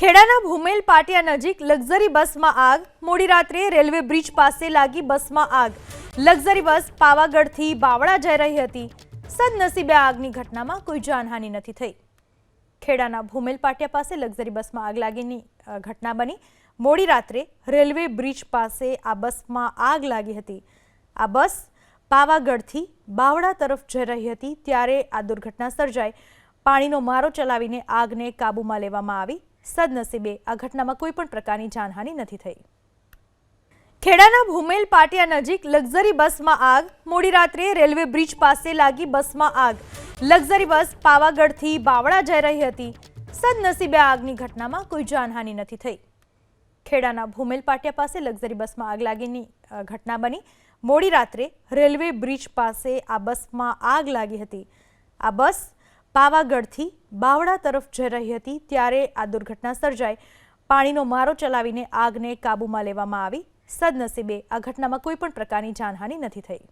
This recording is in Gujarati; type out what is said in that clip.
ખેડાના ભૂમેલ પાટિયા નજીક લક્ઝરી બસમાં આગ. મોડી રાત્રે રેલવે બ્રિજ પાસે લાગી બસમાં આગ. લક્ઝરી બસ પાવાગઢથી બાવળા જઈ રહી હતી. સદનસીબે આગની ઘટનામાં કોઈ જાનહાનિ નથી થઈ. ખેડાના ભૂમેલ પાટિયા પાસે લક્ઝરી બસમાં આગ લાગીની ઘટના બની. મોડી રાત્રે રેલવે બ્રિજ પાસે આ બસમાં આગ લાગી હતી. આ બસ પાવાગઢથી બાવળા તરફ જઈ રહી હતી, ત્યારે આ દુર્ઘટના સર્જાઈ. પાણીનો મારો ચલાવીને આગને કાબૂમાં લેવામાં આવી. સદનસીબે આ ઘટનામાં કોઈ પણ પ્રકારની જાનહાનિ નથી થઈ. ખેડાના ભૂમેલ પાટિયા નજીક લક્ઝરી બસમાં આગ. મોડી રાત્રે રેલવે બ્રિજ પાસે લાગી બસમાં આગ. લક્ઝરી બસ પાવાગઢથી બાવળા જઈ રહી હતી. સદનસીબે આગની ઘટનામાં કોઈ જાનહાનિ નથી થઈ. ખેડાના ભૂમેલ પાટિયા પાસે લક્ઝરી બસમાં આગ લાગીની ઘટના બની. મોડી રાત્રે રેલવે બ્રિજ પાસે આ બસમાં આગ લાગી હતી. આ બસ પાવાગઢથી બાવળા તરફ જઈ રહી હતી ત્યારે આ દુર્ઘટના સર્જાઈ. પાણીનો મારો ચલાવીને આગને કાબૂમાં લેવામાં આવી. સદનસીબે આ ઘટનામાં કોઈ પણ પ્રકારની જાનહાનિ નથી થઈ.